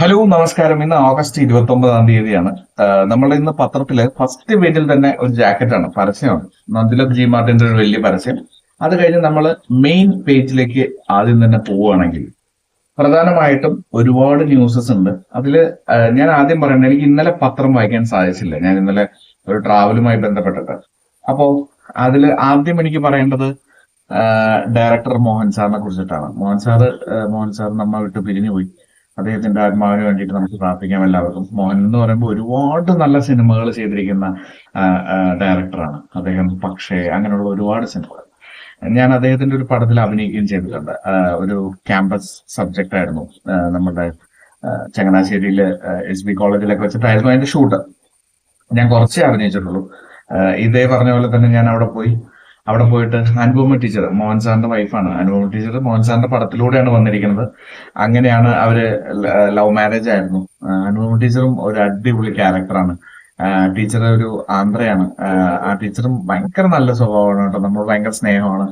Hello നമസ്കാരം. ഇന്ന് August ഇരുപത്തി ഒമ്പതാം തീയതിയാണ് നമ്മൾ ഇന്ന് പത്രത്തിൽ ഫസ്റ്റ് പേജിൽ തന്നെ ഒരു ജാക്കറ്റാണ് പരസ്യമാണ്. നന്ദിലബ് ജി മാർട്ടിന്റെ ഒരു വലിയ പരസ്യം. അത് കഴിഞ്ഞ് നമ്മൾ മെയിൻ പേജിലേക്ക് ആദ്യം തന്നെ പോവുകയാണെങ്കിൽ പ്രധാനമായിട്ടും ഒരുപാട് ന്യൂസസ് ഉണ്ട്. അതിൽ ഞാൻ ആദ്യം പറയണത് എനിക്ക് ഇന്നലെ പത്രം വായിക്കാൻ സാധിച്ചില്ല. ഞാൻ ഇന്നലെ ഒരു ട്രാവലുമായി ബന്ധപ്പെട്ടിട്ട്. അപ്പോൾ അതിൽ ആദ്യം എനിക്ക് പറയേണ്ടത് ഡയറക്ടർ മോഹൻ സാറിനെ കുറിച്ചിട്ടാണ്. മോഹൻ സാറ് മോഹൻ സാർ നമ്മ വിട്ട് പിരിഞ്ഞു പോയി അദ്ദേഹത്തിന്റെ ആത്മാവിന് വേണ്ടിയിട്ട് നമുക്ക് പ്രാർത്ഥിക്കാം എല്ലാവർക്കും. മോഹൻ എന്ന് പറയുമ്പോൾ ഒരുപാട് നല്ല സിനിമകൾ ചെയ്തിരിക്കുന്ന ഡയറക്ടറാണ്. അദ്ദേഹം പക്ഷേ അങ്ങനെയുള്ള ഒരുപാട് സിനിമകൾ. ഞാൻ അദ്ദേഹത്തിന്റെ ഒരു പടത്തിൽ അഭിനയിക്കുകയും ചെയ്തിട്ടുണ്ട്. ഒരു ക്യാമ്പസ് സബ്ജക്റ്റ് ആയിരുന്നു. നമ്മുടെ ചങ്ങനാശ്ശേരിയിൽ എസ് ബി കോളേജിലൊക്കെ വെച്ചിട്ടായിരുന്നു അതിന്റെ ഷൂട്ട്. ഞാൻ കുറച്ചേ അഭിനയിച്ചിട്ടുള്ളൂ. ഇതേ പറഞ്ഞ പോലെ തന്നെ ഞാൻ അവിടെ പോയി അവിടെ പോയിട്ട് അനുപമ ടീച്ചർ മോഹൻ സാറിന്റെ വൈഫാണ് അനുപമ ടീച്ചർ മോഹൻ സാറിന്റെ പടത്തിലൂടെയാണ് വന്നിരിക്കുന്നത്. അങ്ങനെയാണ് അവർ ലവ് മാരേജ് ആയിരുന്നു. അനുപമ ടീച്ചറും ഒരു അടിപൊളി ക്യാരക്ടറാണ് ടീച്ചർ ഒരു ആന്ധ്രയാണ്. ആ, ടീച്ചറും ഭയങ്കര നല്ല സ്വഭാവമാണ് കേട്ടോ. നമ്മൾ ഭയങ്കര സ്നേഹമാണ്.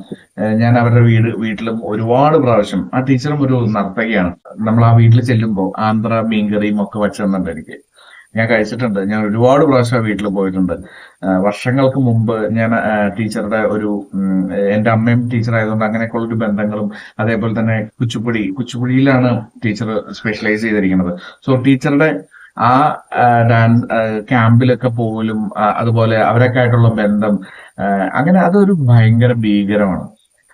ഞാൻ അവരുടെ വീട് വീട്ടിലും ഒരുപാട് പ്രാവശ്യം ആ ടീച്ചറും ഒരു നർത്തകിയാണ്. നമ്മൾ ആ വീട്ടിൽ ചെല്ലുമ്പോൾ ആന്ധ്ര മീൻകറിയും ഒക്കെ വെച്ച് എനിക്ക്. ഞാൻ കഴിച്ചിട്ടുണ്ട്. ഞാൻ ഒരുപാട് പ്രാവശ്യം വീട്ടിൽ പോയിട്ടുണ്ട്. വർഷങ്ങൾക്ക് മുമ്പ് ഞാൻ ടീച്ചറുടെ ഒരു എന്റെ അമ്മയും ടീച്ചറായതുകൊണ്ട് അങ്ങനെയൊക്കെയുള്ള ഒരു ബന്ധങ്ങളും അതേപോലെ തന്നെ കുച്ചുപ്പുടി കുച്ചുപ്പുടിയിലാണ് ടീച്ചർ സ്പെഷ്യലൈസ് ചെയ്തിരിക്കുന്നത്. സോ ടീച്ചറുടെ ആ ഡാൻസ് ക്യാമ്പിലൊക്കെ പോലും അതുപോലെ അവരൊക്കെ ആയിട്ടുള്ള ബന്ധം അങ്ങനെ അതൊരു ഭയങ്കര ഭീകരമാണ്.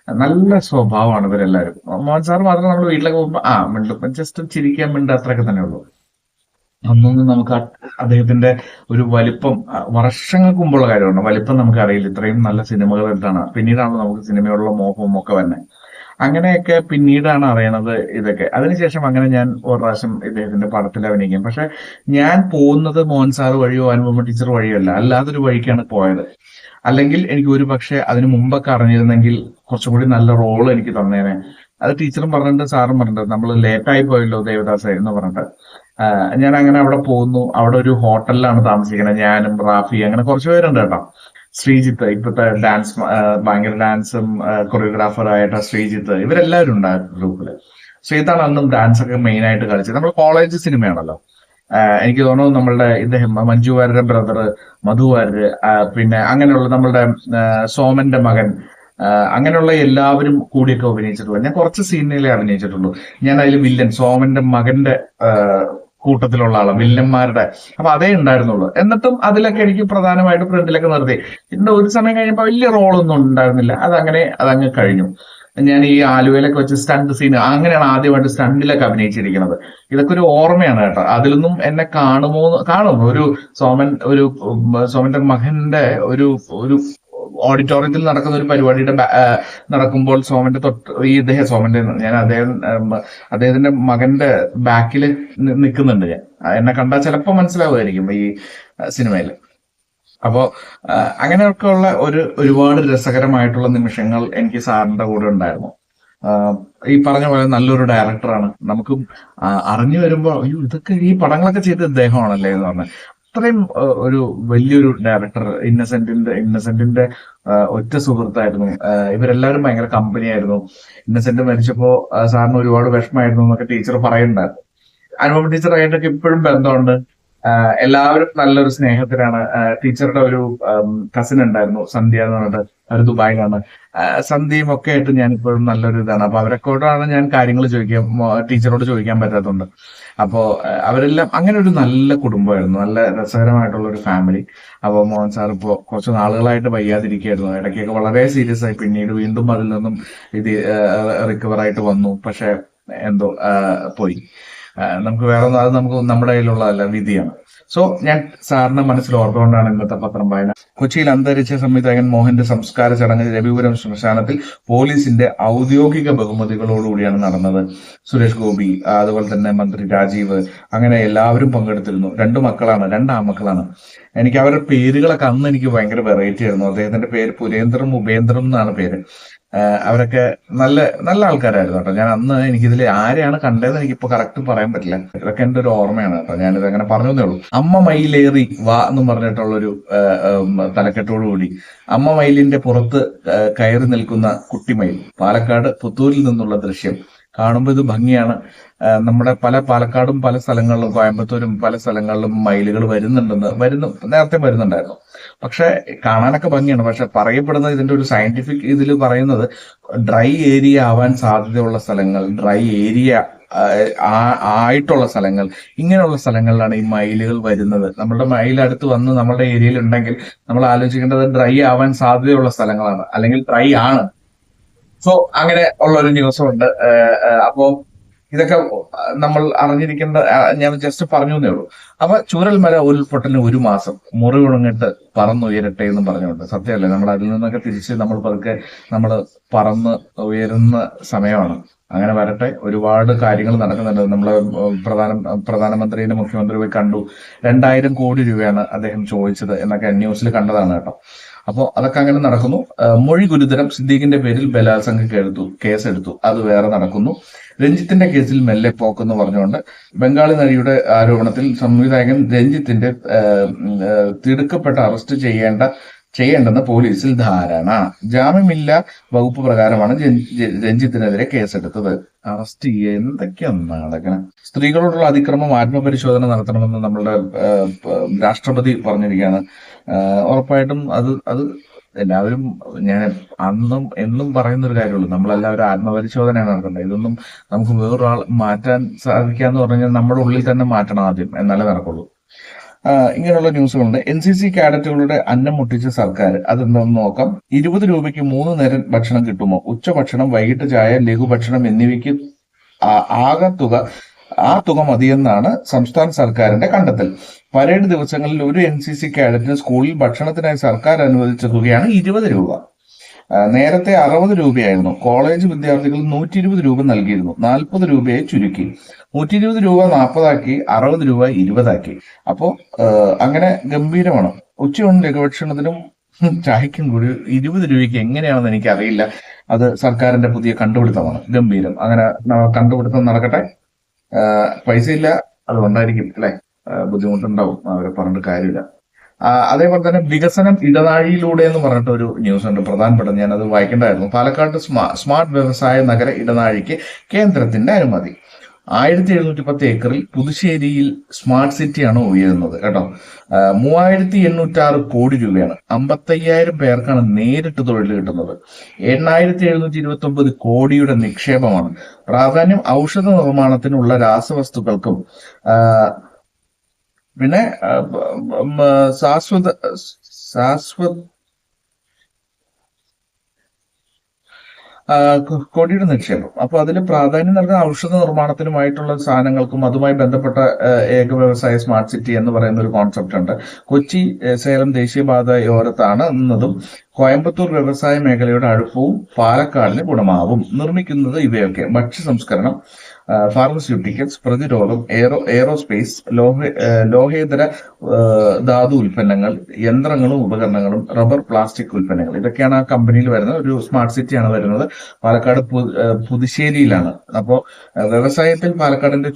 നല്ല സ്വഭാവമാണ് ഇവരെല്ലാവരും. മോഹൻ സാർ മാത്രം നമ്മൾ വീട്ടിലൊക്കെ പോകുമ്പോൾ ആ മിണ്ടും ജസ്റ്റ് ചിരിക്കാൻ മിണ്ട അത്രയൊക്കെ തന്നെ ഉള്ളൂ. അന്നൊന്നും നമുക്ക് അദ്ദേഹത്തിന്റെ ഒരു വലിപ്പം വർഷങ്ങൾക്ക് മുമ്പുള്ള കാര്യമാണ്. വലിപ്പം നമുക്ക് അറിയില്ല. ഇത്രയും നല്ല സിനിമകൾ എടുത്താണ് പിന്നീടാണ് നമുക്ക് സിനിമയോടുള്ള മോഹവും ഒക്കെ തന്നെ അങ്ങനെയൊക്കെ പിന്നീടാണ് അറിയണത് ഇതൊക്കെ. അതിനുശേഷം അങ്ങനെ ഞാൻ ഒരു പ്രാവശ്യം ഇദ്ദേഹത്തിന്റെ പടത്തിൽ അഭിനയിക്കും. പക്ഷെ ഞാൻ പോകുന്നത് മോഹൻ സാർ വഴിയോ അനുപമ ടീച്ചർ വഴിയോ അല്ല. അല്ലാതൊരു വഴിക്കാണ് പോയത്. അല്ലെങ്കിൽ എനിക്ക് ഒരു പക്ഷെ അതിനു മുമ്പൊക്കെ അറിഞ്ഞിരുന്നെങ്കിൽ കുറച്ചും കൂടി നല്ല റോൾ എനിക്ക് തന്നേനെ. അത് ടീച്ചറും പറഞ്ഞിട്ടുണ്ട് സാറും പറഞ്ഞിട്ടുണ്ട്. നമ്മൾ ലേറ്റായി പോയല്ലോ ദേവദാസ് എന്ന് പറഞ്ഞിട്ട്. ഞാൻ അങ്ങനെ അവിടെ പോകുന്നു അവിടെ ഒരു ഹോട്ടലിലാണ് താമസിക്കുന്നത്. ഞാനും റാഫി അങ്ങനെ കുറച്ച് പേരുണ്ട് കേട്ടോ. ശ്രീജിത്ത് ഇപ്പോഴത്തെ ഡാൻസ് ഭയങ്കര ഡാൻസും കൊറിയോഗ്രാഫർ ആയിട്ട് ശ്രീജിത്ത് ഇവരെല്ലാവരും ഉണ്ടായിരുന്നു ഗ്രൂപ്പിൽ ശ്രീജിത്താണ് അന്നും ഡാൻസ് ഒക്കെ മെയിൻ ആയിട്ട് കളിച്ചത്. നമ്മൾ കോളേജ് സിനിമയാണല്ലോ. എനിക്ക് തോന്നുന്നു നമ്മളുടെ ഇദ്ദേഹം മഞ്ജു വാര്യരുടെ ബ്രദർ മധു വാര്യർ പിന്നെ അങ്ങനെയുള്ള നമ്മളുടെ സോമന്റെ മകൻ അങ്ങനെയുള്ള എല്ലാവരും കൂടിയൊക്കെ അഭിനയിച്ചിട്ടുള്ളൂ ഞാൻ കുറച്ച് സീനിലെ അഭിനയിച്ചിട്ടുള്ളൂ. ഞാൻ അതിൽ വില്ലൻ സോമന്റെ മകന്റെ കൂട്ടത്തിലുള്ള ആളാണ് വില്ലന്മാരുടെ അപ്പൊ അതേ ഉണ്ടായിരുന്നുള്ളൂ. എന്നിട്ടും അതിലൊക്കെ എനിക്ക് പ്രധാനമായിട്ട് ഫ്രണ്ടിലൊക്കെ നിർത്തി. പിന്നെ ഒരു സമയം കഴിഞ്ഞപ്പോൾ വലിയ റോളൊന്നും ഉണ്ടായിരുന്നില്ല. അതങ്ങനെ അതങ്ങ് കഴിഞ്ഞു. ഞാൻ ഈ ആലുവയിലൊക്കെ വെച്ച് സ്റ്റണ്ട് സീൻ അങ്ങനെയാണ് ആദ്യമായിട്ട് സ്റ്റണ്ടിലൊക്കെ അഭിനയിച്ചിരിക്കുന്നത്. ഇതൊക്കെ ഒരു ഓർമ്മയാണ് കേട്ടോ. അതിലൊന്നും എന്നെ കാണുമോ കാണും. ഒരു സോമൻ ഒരു സോമന്റെ മകന്റെ ഒരു ഒരു ഓഡിറ്റോറിയത്തിൽ നടക്കുന്ന ഒരു പരിപാടിയുടെ നടക്കുമ്പോൾ സോമന്റെ തൊട്ട് ഈ ഇദ്ദേഹം സോമന്റെ ഞാൻ അദ്ദേഹം അദ്ദേഹത്തിന്റെ മകന്റെ ബാക്കിൽ നിൽക്കുന്നുണ്ട് ഞാൻ. എന്നെ കണ്ടാൽ ചിലപ്പോൾ മനസ്സിലാവുമായിരിക്കും ഈ സിനിമയിൽ അപ്പോ ആ, അങ്ങനെയൊക്കെ ഉള്ള ഒരു ഒരുപാട് രസകരമായിട്ടുള്ള നിമിഷങ്ങൾ എനിക്ക് സാറിന്റെ കൂടെ ഉണ്ടായിരുന്നു. ഈ പറഞ്ഞ പോലെ നല്ലൊരു ഡയറക്ടറാണ് നമുക്കും അറിഞ്ഞു വരുമ്പോൾ അയ്യോ ഇതൊക്കെ ഈ പടങ്ങളൊക്കെ ചെയ്ത ഇദ്ദേഹമാണല്ലേ എന്ന് പറഞ്ഞ. അത്രയും ഒരു വലിയൊരു ഡയറക്ടർ ഇന്നസെന്റിന്റെ ഇന്നസെന്റിന്റെ ഒറ്റ സുഹൃത്തായിരുന്നു. ഇവരെല്ലാവരും ഭയങ്കര കമ്പനിയായിരുന്നു ഇന്നസെന്റ് മരിച്ചപ്പോ സാറിന് ഒരുപാട് വിഷമായിരുന്നു എന്നൊക്കെ ടീച്ചർ പറയുന്നുണ്ടായിരുന്നു. അനുപമ ടീച്ചറായിട്ടൊക്കെ ഇപ്പോഴും ബന്ധമുണ്ട്. എല്ലാവരും നല്ലൊരു സ്നേഹത്തിലാണ്. ടീച്ചറുടെ ഒരു കസിൻ ഉണ്ടായിരുന്നു സന്ധ്യ എന്ന് പറഞ്ഞിട്ട്. അവർ ദുബായിലാണ്. സന്ധ്യയും ഒക്കെ ആയിട്ട് ഞാൻ ഇപ്പോഴും നല്ലൊരു ഇതാണ്. അപ്പൊ അവരെക്കോട്ടാണ് ഞാൻ കാര്യങ്ങൾ ചോദിക്കാൻ ടീച്ചറോട് ചോദിക്കാൻ പറ്റാത്തതുണ്ട് അപ്പോ അവരെല്ലാം അങ്ങനെ ഒരു നല്ല കുടുംബമായിരുന്നു. നല്ല രസകരമായിട്ടുള്ള ഒരു ഫാമിലി അപ്പോൾ മോഹൻ സാർ ഇപ്പോൾ കുറച്ച് നാളുകളായിട്ട് വയ്യാതിരിക്കുകയായിരുന്നു. ഇടയ്ക്കൊക്കെ വളരെ സീരിയസ് ആയി. പിന്നീട് വീണ്ടും അതിൽ നിന്നും ഇത് റിക്കവർ ആയിട്ട് വന്നു. പക്ഷെ എന്തോ പോയി. നമുക്ക് വേറെ ഒന്നും അത് നമുക്ക് നമ്മുടെ കയ്യിലുള്ളതല്ല വിധിയാണ്. സോ ഞാൻ സാറിന്റെ മനസ്സിൽ ഓർത്തുകൊണ്ടാണ് ഇന്നത്തെ പത്രം വായന. കൊച്ചിയിൽ അന്തരിച്ച സംവിധായകൻ മോഹന്റെ സംസ്കാര ചടങ്ങ് രവിപുരം ശ്മശാനത്തിൽ പോലീസിന്റെ ഔദ്യോഗിക ബഹുമതികളോടുകൂടിയാണ് നടന്നത്. സുരേഷ് ഗോപി അതുപോലെ തന്നെ മന്ത്രി രാജീവ് അങ്ങനെ എല്ലാവരും പങ്കെടുത്തിരുന്നു. രണ്ടു മക്കളാണ് രണ്ട് ആമക്കളാണ് എനിക്ക് അവരുടെ പേരുകളൊക്കെ അന്ന് എനിക്ക് ഭയങ്കര വെറൈറ്റി ആയിരുന്നു. അദ്ദേഹത്തിന്റെ പേര് പുരേന്ദ്രം ഉപേന്ദ്രം എന്നാണ് പേര്. അവരൊക്കെ നല്ല നല്ല ആൾക്കാരായിരുന്നു കേട്ടോ. ഞാൻ അന്ന് എനിക്കിതിൽ ആരെയാണ് കണ്ടതെന്ന് എനിക്കിപ്പോ കറക്റ്റ് പറയാൻ പറ്റില്ല. ഇതൊക്കെ എന്റെ ഒരു ഓർമ്മയാണ് കേട്ടോ. ഞാനിത് അങ്ങനെ പറഞ്ഞതേ ഉള്ളൂ. അമ്മ മയിലേറി വാ എന്ന് പറഞ്ഞിട്ടുള്ളൊരു തലക്കെട്ടോടുകൂടി അമ്മ മയിലിന്റെ പുറത്ത് കയറി നിൽക്കുന്ന കുട്ടിമയിൽ. പാലക്കാട് പുത്തൂരിൽ നിന്നുള്ള ദൃശ്യം. കാണുമ്പോൾ ഇത് ഭംഗിയാണ്. നമ്മുടെ പല പാലക്കാടും പല സ്ഥലങ്ങളിലും കോയമ്പത്തൂരും പല സ്ഥലങ്ങളിലും മയിലുകൾ വരുന്നുണ്ടെന്ന് വരുന്നു നേരത്തെ വരുന്നുണ്ടായിരുന്നു. പക്ഷെ കാണാനൊക്കെ ഭംഗിയാണ്. പക്ഷെ പറയപ്പെടുന്നത് ഇതിന്റെ ഒരു സയന്റിഫിക് ഇതിൽ പറയുന്നത് ഡ്രൈ ഏരിയ ആവാൻ സാധ്യതയുള്ള സ്ഥലങ്ങൾ ഡ്രൈ ഏരിയ ആയിട്ടുള്ള സ്ഥലങ്ങൾ ഇങ്ങനെയുള്ള സ്ഥലങ്ങളിലാണ് ഈ മയിലുകൾ വരുന്നത്. നമ്മുടെ മയിൽ വന്ന് നമ്മുടെ ഏരിയയിൽ ഉണ്ടെങ്കിൽ നമ്മൾ ആലോചിക്കേണ്ടത് ഡ്രൈ ആവാൻ സാധ്യതയുള്ള സ്ഥലങ്ങളാണ്. അല്ലെങ്കിൽ ഡ്രൈ ആണ്. സോ അങ്ങനെ ഉള്ള ഒരു ന്യൂസും ഉണ്ട് അപ്പോ ഇതൊക്കെ നമ്മൾ അറിഞ്ഞിരിക്കേണ്ട ഞാൻ ജസ്റ്റ് പറഞ്ഞു എന്നേ ഉള്ളൂ. അപ്പൊ ചൂരൽമല ഉരുൾപൊട്ടലിന് ഒരു മാസം മുറി ഉണങ്ങിട്ട് പറന്നുയരട്ടെ എന്ന് പറഞ്ഞുകൊണ്ട് സത്യമല്ലേ? നമ്മൾ അതിൽ നിന്നൊക്കെ തിരിച്ച് നമ്മൾ പതുക്കെ നമ്മൾ പറന്ന് ഉയരുന്ന സമയമാണ്. അങ്ങനെ വരട്ടെ. ഒരുപാട് കാര്യങ്ങൾ നടക്കുന്നുണ്ട്. നമ്മൾ പ്രധാന പ്രധാനമന്ത്രിയുടെ മുഖ്യമന്ത്രി പോയി കണ്ടു. രണ്ടായിരം കോടി രൂപയാണ് അദ്ദേഹം ചോദിച്ചത് എന്നൊക്കെ ന്യൂസിൽ കണ്ടതാണ് കേട്ടോ. അപ്പോൾ അതൊക്കെ അങ്ങനെ നടക്കുന്നു. മൊഴി ഗുരുതരം സിദ്ദീഖിന്റെ പേരിൽ ബലാത്സംഗ കേടുത്തു കേസെടുത്തു. അത് വേറെ നടക്കുന്നു. രഞ്ജിത്തിന്റെ കേസിൽ മെല്ലെ പോക്കെന്ന് പറഞ്ഞുകൊണ്ട് ബംഗാളി നടിയുടെ ആരോപണത്തിൽ സംവിധായകൻ രഞ്ജിത്തിന്റെ തിടുക്കപ്പെട്ട അറസ്റ്റ് ചെയ്യേണ്ട ചെയ്യേണ്ടെന്ന് പോലീസിൽ ധാരണ. ജാമ്യമില്ല വകുപ്പ് പ്രകാരമാണ് രഞ്ജിത്തിനെതിരെ കേസെടുത്തത്. അറസ്റ്റ് ചെയ്യുക എന്തൊക്കെയാണ് നടക്കണം സ്ത്രീകളോടുള്ള അതിക്രമം ആത്മപരിശോധന നടത്തണമെന്ന് നമ്മളുടെ രാഷ്ട്രപതി പറഞ്ഞിരിക്കുകയാണ്. ഉറപ്പായിട്ടും അത് അത് എല്ലാവരും ഞാൻ അന്നും എന്നും പറയുന്ന ഒരു കാര്യമുള്ളൂ നമ്മളെല്ലാവരും ആത്മപരിശോധനയാണ് നടക്കേണ്ടത് ഇതൊന്നും നമുക്ക് വേറൊരാൾ മാറ്റാൻ സാധിക്കാന്ന് പറഞ്ഞാൽ നമ്മുടെ ഉള്ളിൽ തന്നെ മാറ്റണം ആദ്യം. എന്നാലേ നടക്കുള്ളൂ. ഇങ്ങനെയുള്ള ന്യൂസുകളുണ്ട്. എൻ സി സി കാഡറ്റുകളുടെ അന്നം മുട്ടിച്ച സർക്കാർ അതെന്താണെന്ന് നോക്കാം. ഇരുപത് രൂപയ്ക്ക് മൂന്ന് നേരം ഭക്ഷണം കിട്ടുമോ? ഉച്ചഭക്ഷണം വൈകിട്ട് ചായ ലഘുഭക്ഷണം എന്നിവയ്ക്ക് ആകെ തുക ആ തുക മതിയെന്നാണ് സംസ്ഥാന സർക്കാരിന്റെ കണ്ടെത്തൽ. പരേഡ് ദിവസങ്ങളിൽ ഒരു എൻ സി സി കാഡറ്റിന് സ്കൂളിൽ ഭക്ഷണത്തിനായി സർക്കാർ അനുവദിച്ച തുകയാണ് ഇരുപത് രൂപ. നേരത്തെ അറുപത് രൂപയായിരുന്നു. കോളേജ് വിദ്യാർത്ഥികൾ നൂറ്റി ഇരുപത് രൂപ നൽകിയിരുന്നു. നാൽപ്പത് രൂപയെ ചുരുക്കി. നൂറ്റി ഇരുപത് രൂപ നാൽപ്പതാക്കി അറുപത് രൂപ ഇരുപതാക്കി. അപ്പോ ആ, അങ്ങനെ ഗംഭീരമാണ്. ഉച്ചയൂണ് ലഘുഭക്ഷണത്തിനും ചായക്കും കൂടി ഇരുപത് രൂപയ്ക്ക് എങ്ങനെയാണെന്ന് എനിക്ക് അറിയില്ല അത് സർക്കാരിന്റെ പുതിയ കണ്ടുപിടുത്തമാണ്. ഗംഭീരം. അങ്ങനെ കണ്ടുപിടുത്തം നടക്കട്ടെ. പൈസ ഇല്ല അതുകൊണ്ടായിരിക്കും അല്ലെ? ബുദ്ധിമുട്ടുണ്ടാവും. അവരെ പറഞ്ഞിട്ട് കാര്യമില്ല. അതേപോലെ തന്നെ വികസനം ഇടനാഴിയിലൂടെ എന്ന് പറഞ്ഞിട്ട് ഒരു ന്യൂസ് ഉണ്ട്. പ്രധാനപ്പെട്ട ഞാൻ അത് വായിക്കേണ്ടായിരുന്നു പാലക്കാട് സ്മാ സ്മാർട്ട് വ്യവസായ നഗര ഇടനാഴിക്ക് കേന്ദ്രത്തിന്റെ അനുമതി. ആയിരത്തി എഴുന്നൂറ്റി പത്ത് ഏക്കറിൽ പുതുശ്ശേരിയിൽ സ്മാർട്ട് സിറ്റിയാണ് ഉയരുന്നത് കേട്ടോ. മൂവായിരത്തി എണ്ണൂറ്റാറ് കോടി രൂപയാണ്. അമ്പത്തയ്യായിരം പേർക്കാണ് നേരിട്ട് തൊഴിൽ കിട്ടുന്നത്. എണ്ണായിരത്തി എഴുന്നൂറ്റി ഇരുപത്തി ഒമ്പത് കോടിയുടെ നിക്ഷേപമാണ്. പ്രാധാന്യം ഔഷധ നിർമ്മാണത്തിനുള്ള രാസവസ്തുക്കൾക്കും പിന്നെ ശാശ്വത ശാശ്വത കൊടിയുടെ നിക്ഷേപം. അപ്പൊ അതിൽ പ്രാധാന്യം നൽകുന്ന ഔഷധ നിർമ്മാണത്തിനുമായിട്ടുള്ള സാധനങ്ങൾക്കും അതുമായി ബന്ധപ്പെട്ട ഏക വ്യവസായ സ്മാർട്ട് സിറ്റി എന്ന് പറയുന്ന ഒരു കോൺസെപ്റ്റ് ഉണ്ട്. കൊച്ചി സേലം ദേശീയപാതയോരത്താണ് എന്നതും കോയമ്പത്തൂർ വ്യവസായ മേഖലയുടെ അടുപ്പവും പാലക്കാടിന് ഗുണമാവും. നിർമ്മിക്കുന്നത് ഇവയൊക്കെ. ഭക്ഷ്യ സംസ്കരണം ഫാർമസ്യൂട്ടിക്കൽസ് പ്രതിരോധം എയറോ എയറോസ്പേസ് ലോഹ ലോഹേതര ധാതു ഉൽപ്പന്നങ്ങൾ യന്ത്രങ്ങളും ഉപകരണങ്ങളും റബ്ബർ പ്ലാസ്റ്റിക് ഉൽപ്പന്നങ്ങൾ. ഇതൊക്കെയാണ് ആ കമ്പനിയിൽ വരുന്നത്. ഒരു സ്മാർട്ട് സിറ്റിയാണ് വരുന്നത്. പാലക്കാട് പുതുശ്ശേരിയിലാണ്. അപ്പോൾ വ്യവസായത്തിൽ പാലക്കാടിന്റെ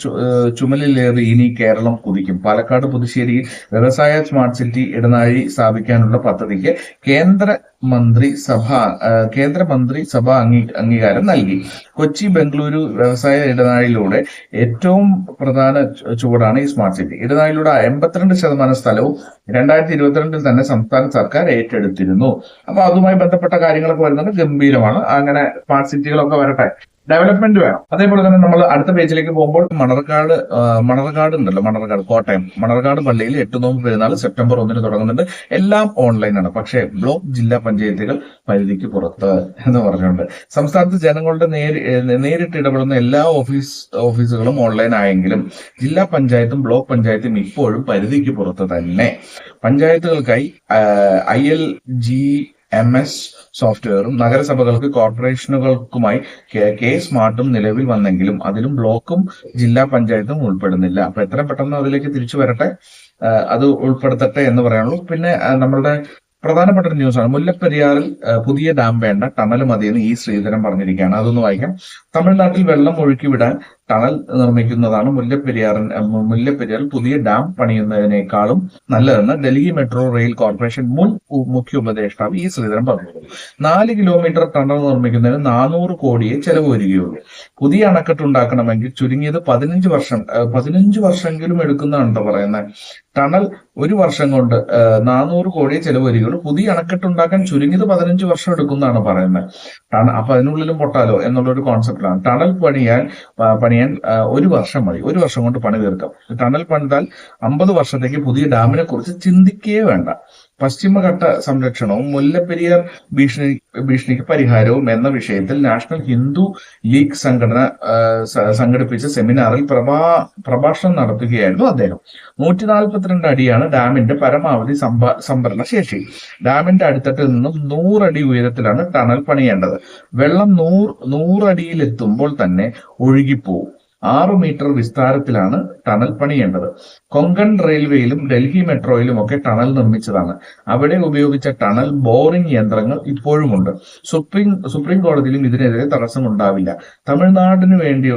ചുമലിലേറി ഇനി കേരളം കുതിക്കും. പാലക്കാട് പുതുശ്ശേരിയിൽ വ്യവസായ സ്മാർട്ട് സിറ്റി ഇടനാഴി സ്ഥാപിക്കാനുള്ള പദ്ധതിക്ക് കേന്ദ്ര മന്ത്രി സഭ ആ, കേന്ദ്ര മന്ത്രി സഭ അംഗീ അംഗീകാരം നൽകി. കൊച്ചി ബംഗളൂരു വ്യവസായ ഇടനാഴിയിലൂടെ ഏറ്റവും പ്രധാന ചുവടാണ് ഈ സ്മാർട്ട് സിറ്റി. ഇടനാഴിയിലൂടെ എൺപത്തിരണ്ട് ശതമാനം സ്ഥലവും രണ്ടായിരത്തി ഇരുപത്തിരണ്ടിൽ തന്നെ സംസ്ഥാന സർക്കാർ ഏറ്റെടുത്തിരുന്നു. അപ്പൊ അതുമായി ബന്ധപ്പെട്ട കാര്യങ്ങളൊക്കെ വരുന്നത് ഗംഭീരമാണ്. അങ്ങനെ സ്മാർട്ട് സിറ്റികളൊക്കെ വരട്ടെ. ഡെവലപ്മെന്റ് വേണം. അതേപോലെ തന്നെ നമ്മൾ അടുത്ത പേജിലേക്ക് പോകുമ്പോൾ മണർകാട് മണർക്കാട് ഉണ്ടല്ലോ മണർക്കാട് കോട്ടയം. മണർക്കാട് പള്ളിയിൽ എട്ട് നോമ്പ് പെരുന്നാൾ സെപ്റ്റംബർ ഒന്നിന് തുടങ്ങുന്നുണ്ട്. എല്ലാം ഓൺലൈനാണ് പക്ഷേ ബ്ലോക്ക് ജില്ലാ പഞ്ചായത്തുകൾ പരിധിക്ക് പുറത്ത് എന്ന് പറഞ്ഞുകൊണ്ട്. സംസ്ഥാനത്ത് ജനങ്ങളുടെ നേരി നേരിട്ട് ഇടപെടുന്ന എല്ലാ ഓഫീസ് ഓഫീസുകളും ഓൺലൈൻ ആയെങ്കിലും ജില്ലാ പഞ്ചായത്തും ബ്ലോക്ക് പഞ്ചായത്തും ഇപ്പോഴും പരിധിക്ക് പുറത്ത് തന്നെ. പഞ്ചായത്തുകൾക്കായി I L G M S സോഫ്റ്റ്വെയറും നഗരസഭകൾക്ക് കോർപ്പറേഷനുകൾക്കുമായി കെ- സ്മാർട്ടും നിലവിൽ വന്നെങ്കിലും അതിലും ബ്ലോക്കും ജില്ലാ പഞ്ചായത്തും ഉൾപ്പെടുന്നില്ല. അപ്പൊ എത്ര പെട്ടെന്ന് അതിലേക്ക് തിരിച്ചു വരട്ടെ. അത് ഉൾപ്പെടുത്തട്ടെ എന്ന് പറയാനുള്ളൂ. പിന്നെ നമ്മളുടെ പ്രധാനപ്പെട്ട ഒരു ന്യൂസാണ്. മുല്ലപ്പെരിയാറിൽ പുതിയ ഡാം വേണ്ട ടണൽ മതിയെന്ന് ഈ ശ്രീധരൻ പറഞ്ഞിരിക്കുകയാണ്. അതൊന്ന് വായിക്കാം. തമിഴ്നാട്ടിൽ വെള്ളം ഒഴുക്കി വിടാൻ ടണൽ നിർമ്മിക്കുന്നതാണ് മുല്ലപ്പെരിയാറിൻ മുല്ലപ്പെരിയാർ പുതിയ ഡാം പണിയുന്നതിനേക്കാളും നല്ലതെന്ന് ഡൽഹി മെട്രോ റെയിൽ കോർപ്പറേഷൻ മുൻ മുഖ്യ ഉപദേഷ്ടാവ് ഇ. ശ്രീധരൻ പറഞ്ഞു നാല് കിലോമീറ്റർ ടണൽ നിർമ്മിക്കുന്നതിന് നാനൂറ് കോടിയെ ചെലവ് വരികയുള്ളൂ. പുതിയ അണക്കെട്ട് ഉണ്ടാക്കണമെങ്കിൽ ചുരുങ്ങിയത് പതിനഞ്ച് വർഷം പതിനഞ്ച് വർഷമെങ്കിലും എടുക്കുന്നതാണ് പറയുന്നത്. ടണൽ ഒരു വർഷം കൊണ്ട് നാനൂറ് കോടിയെ ചെലവ് വരികയുള്ളൂ പുതിയ അണക്കെട്ട് ഉണ്ടാക്കാൻ ചുരുങ്ങിയത് പതിനഞ്ച് വർഷം എടുക്കുന്നതാണ് പറയുന്നത്. ടണൽ അപ്പൊ അതിനുള്ളിലും പൊട്ടാലോ എന്നുള്ള ഒരു കോൺസെപ്റ്റിലാണ് ടണൽ പണിയാൻ പണിയാൻ ഒരു വർഷം മതി. ഒരു വർഷം കൊണ്ട് പണി തീർക്കാം. ടണൽ പണിതാൽ അമ്പത് വർഷത്തേക്ക് പുതിയ ഡാമിനെ കുറിച്ച് ചിന്തിക്കുകയേ വേണ്ട. പശ്ചിമഘട്ട സംരക്ഷണവും മുല്ലപ്പെരിയാർ ഭീഷണി ഭീഷണിക്ക് പരിഹാരവും എന്ന വിഷയത്തിൽ നാഷണൽ ഹിന്ദു ലീഗ് സംഘടന സംഘടിപ്പിച്ച സെമിനാറിൽ പ്രഭാ പ്രഭാഷണം നടത്തുകയായിരുന്നു അദ്ദേഹം. നൂറ്റി നാൽപ്പത്തിരണ്ട് അടിയാണ് ഡാമിന്റെ പരമാവധി സംഭ സംഭരണ ശേഷി. ഡാമിന്റെ അടിത്തട്ടിൽ നിന്നും നൂറടി ഉയരത്തിലാണ് ടണൽ പണിയേണ്ടത്. വെള്ളം നൂറ് നൂറടിയിലെത്തുമ്പോൾ തന്നെ ഒഴുകിപ്പോവും. ആറ് മീറ്റർ വിസ്താരത്തിലാണ് ടണൽ പണിയേണ്ടത്. കൊങ്കൺ റെയിൽവേയിലും ഡൽഹി മെട്രോയിലും ഒക്കെ ടണൽ നിർമ്മിച്ചതാണ്. അവിടെ ഉപയോഗിച്ച ടണൽ ബോറിംഗ് യന്ത്രങ്ങൾ ഇപ്പോഴുമുണ്ട്. സുപ്രീം സുപ്രീം കോടതിയിലും ഇതിനെതിരെ തടസ്സമുണ്ടാവില്ല. തമിഴ്നാടിന് വേണ്ടി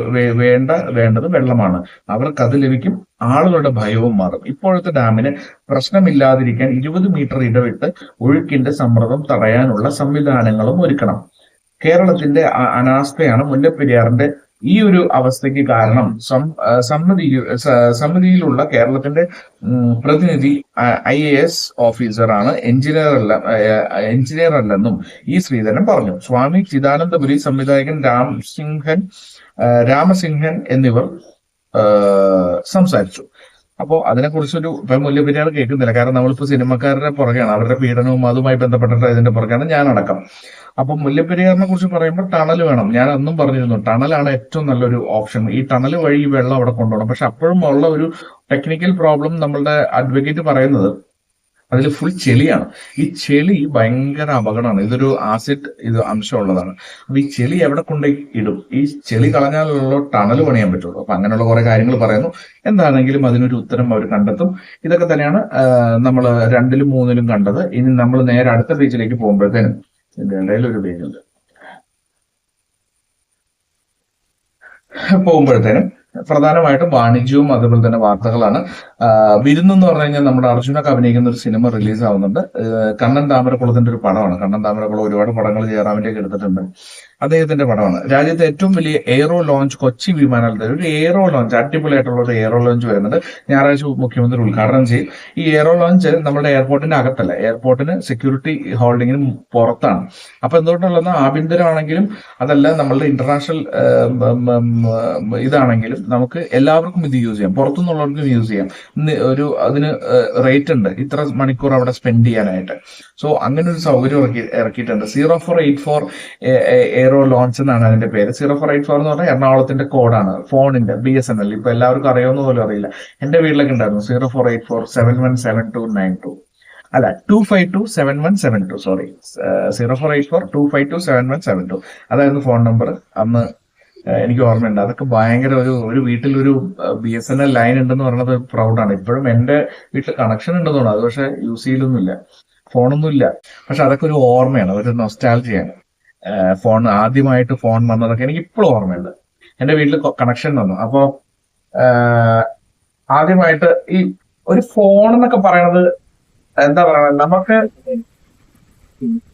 വേണ്ട വേണ്ടത് വെള്ളമാണ്. അവർക്ക് അത് ലഭിക്കും ആളുകളുടെ ഭയവും മാറും. ഇപ്പോഴത്തെ ഡാമിന് പ്രശ്നമില്ലാതിരിക്കാൻ ഇരുപത് മീറ്റർ ഇടവിട്ട് ഒഴുക്കിന്റെ സമ്മർദ്ദം തടയാനുള്ള സംവിധാനങ്ങളും ഒരുക്കണം. കേരളത്തിന്റെ അനാസ്ഥയാണ് മുല്ലപ്പെരിയാറിന്റെ ഈ ഒരു അവസ്ഥയ്ക്ക് കാരണം സം സമ്മതിയിലുള്ള കേരളത്തിന്റെ പ്രതിനിധി ഐ എ എസ് ഓഫീസറാണ് എഞ്ചിനീയർ അല്ല എഞ്ചിനീയർ അല്ലെന്നും ഈ ശ്രീധരൻ പറഞ്ഞു. സ്വാമി ചിദാനന്ദപുരി സംവിധായകൻ രാം സിംഹൻ ആ, രാമസിംഹൻ എന്നിവർ സംസാരിച്ചു. അപ്പോൾ അതിനെക്കുറിച്ചൊരു ഇപ്പൊ മുല്ലപ്പെരിയാർ കേൾക്കുന്നില്ല. കാരണം നമ്മളിപ്പോ സിനിമക്കാരുടെ പുറകെയാണ്. അവരുടെ പീഡനവും അതുമായി ബന്ധപ്പെട്ടിട്ട് ഇതിന്റെ പുറകെയാണ് ഞാനടക്കം. അപ്പൊ മുല്ലപ്പെരിയാറിനെ കുറിച്ച് പറയുമ്പോൾ ടണൽ വേണം. ഞാൻ അന്നും പറഞ്ഞിരുന്നു ടണലാണ് ഏറ്റവും നല്ലൊരു ഓപ്ഷൻ. ഈ ടണൽ വഴി വെള്ളം അവിടെ കൊണ്ടുപോകണം. പക്ഷെ അപ്പോഴും ഉള്ള ഒരു ടെക്നിക്കൽ പ്രോബ്ലം നമ്മളുടെ അഡ്വക്കേറ്റ് പറയുന്നത് അതിൽ ഫുൾ ചെളിയാണ്. ഈ ചെളി ഭയങ്കര അപകടമാണ്. ഇതൊരു ആസിഡ് ഇത് അംശമുള്ളതാണ്. അപ്പൊ ഈ ചെളി എവിടെ കൊണ്ടുപോയി ഇടും? ഈ ചെളി കളഞ്ഞാലുള്ള ടണൽ പണിയാൻ പറ്റുള്ളൂ. അപ്പൊ അങ്ങനെയുള്ള കുറെ കാര്യങ്ങൾ പറയുന്നു. എന്താണെങ്കിലും അതിനൊരു ഉത്തരം അവർ കണ്ടെത്തും. ഇതൊക്കെ തന്നെയാണ് നമ്മൾ രണ്ടിലും മൂന്നിലും കണ്ടത്. ഇനി നമ്മൾ നേരെ അടുത്ത പേജിലേക്ക് പോകുമ്പോഴത്തേനും ഇതിന്റെ ഇടയിൽ ഒരു പേജുണ്ട് പോകുമ്പോഴത്തേനും പ്രധാനമായിട്ടും വാണിജ്യവും അതുപോലെ തന്നെ വാർത്തകളാണ്. വിരുന്നെന്ന് പറഞ്ഞു കഴിഞ്ഞാൽ നമ്മുടെ അർജുനൊക്കെ അഭിനയിക്കുന്ന ഒരു സിനിമ റിലീസ് ആവുന്നുണ്ട് കണ്ണൻ താമരക്കുളത്തിന്റെ ഒരു പടമാണ്. കണ്ണൻ താമരക്കുളം ഒരുപാട് പടങ്ങൾ ജയറാമിന്റെ എടുത്തിട്ടുണ്ട്. അദ്ദേഹത്തിന്റെ പടമാണ്. രാജ്യത്തെ ഏറ്റവും വലിയ എയ്റോ ലോഞ്ച് കൊച്ചി വിമാനത്തിൽ ഒരു എയ്റോ ലോഞ്ച് അടിപൊളിയായിട്ടുള്ള ഒരു എയ്റോ ലോഞ്ച് വരുന്നുണ്ട് ഞായറാഴ്ച മുഖ്യമന്ത്രി ഉദ്ഘാടനം ചെയ്യും. ഈ എയ്റോ ലോഞ്ച് നമ്മുടെ എയർപോർട്ടിന്റെ അകത്തല്ല. എയർപോർട്ടിന് സെക്യൂരിറ്റി ഹോൾഡിങ്ങിന് പുറത്താണ്. അപ്പൊ എന്തുകൊണ്ടുള്ളതെന്ന് ആഭ്യന്തരമാണെങ്കിലും അതല്ല നമ്മളുടെ ഇന്റർനാഷണൽ ഇതാണെങ്കിലും നമുക്ക് എല്ലാവർക്കും ഇത് യൂസ് ചെയ്യാം. പുറത്തുനിന്നുള്ളവർക്കും യൂസ് ചെയ്യാം. ഒരു അതിന് റേറ്റ് ഉണ്ട്. ഇത്ര മണിക്കൂർ അവിടെ സ്പെൻഡ് ചെയ്യാനായിട്ട്. സോ അങ്ങനെ ഒരു സൗകര്യം ഇറക്കി ഇറക്കിയിട്ടുണ്ട്. Zero four eight four aero lounge എന്നാണ് അതിന്റെ പേര്. സീറോ ഫോർ എയ്റ്റ് ഫോർ എന്ന് പറഞ്ഞാൽ എറണാകുളത്തിന്റെ കോഡാണ് ഫോണിന്റെ ബി എസ് എൻ എൽ ഇപ്പൊ എല്ലാവർക്കും അറിയാവുന്ന പോലും അറിയില്ല. എന്റെ വീട്ടിലൊക്കെ ഉണ്ടായിരുന്നു. Zero four eight four seven one seven two nine two അല്ല two five two seven one seven two sorry zero four eight four two five two seven one seven two അതായിരുന്നു ഫോൺ നമ്പർ അന്ന് എനിക്ക് ഓർമ്മയുണ്ട്. അതൊക്കെ ഭയങ്കര ഒരു ഒരു വീട്ടിൽ ഒരു B S N L line ഉണ്ടെന്ന് പറയുന്നത് പ്രൗഡാണ് ഇപ്പോഴും എന്റെ വീട്ടിൽ കണക്ഷൻ ഉണ്ടെന്ന് തോന്നുന്നു. അത് പക്ഷെ യൂസ് ചെയ്യലൊന്നുമില്ല. ഫോണൊന്നുമില്ല പക്ഷെ അതൊക്കെ ഒരു ഓർമ്മയാണ്. ഒരു നൊസ്റ്റാൾജിയാണ് ഫോൺ ആദ്യമായിട്ട് ഫോൺ വന്നതൊക്കെ എനിക്ക് ഇപ്പോഴും ഓർമ്മയുണ്ട് എന്റെ വീട്ടിൽ കണക്ഷൻ വന്നു. അപ്പോ ഏഹ് ആദ്യമായിട്ട് ഈ ഒരു ഫോൺ എന്നൊക്കെ പറയണത് എന്താ പറയണത് നമുക്ക്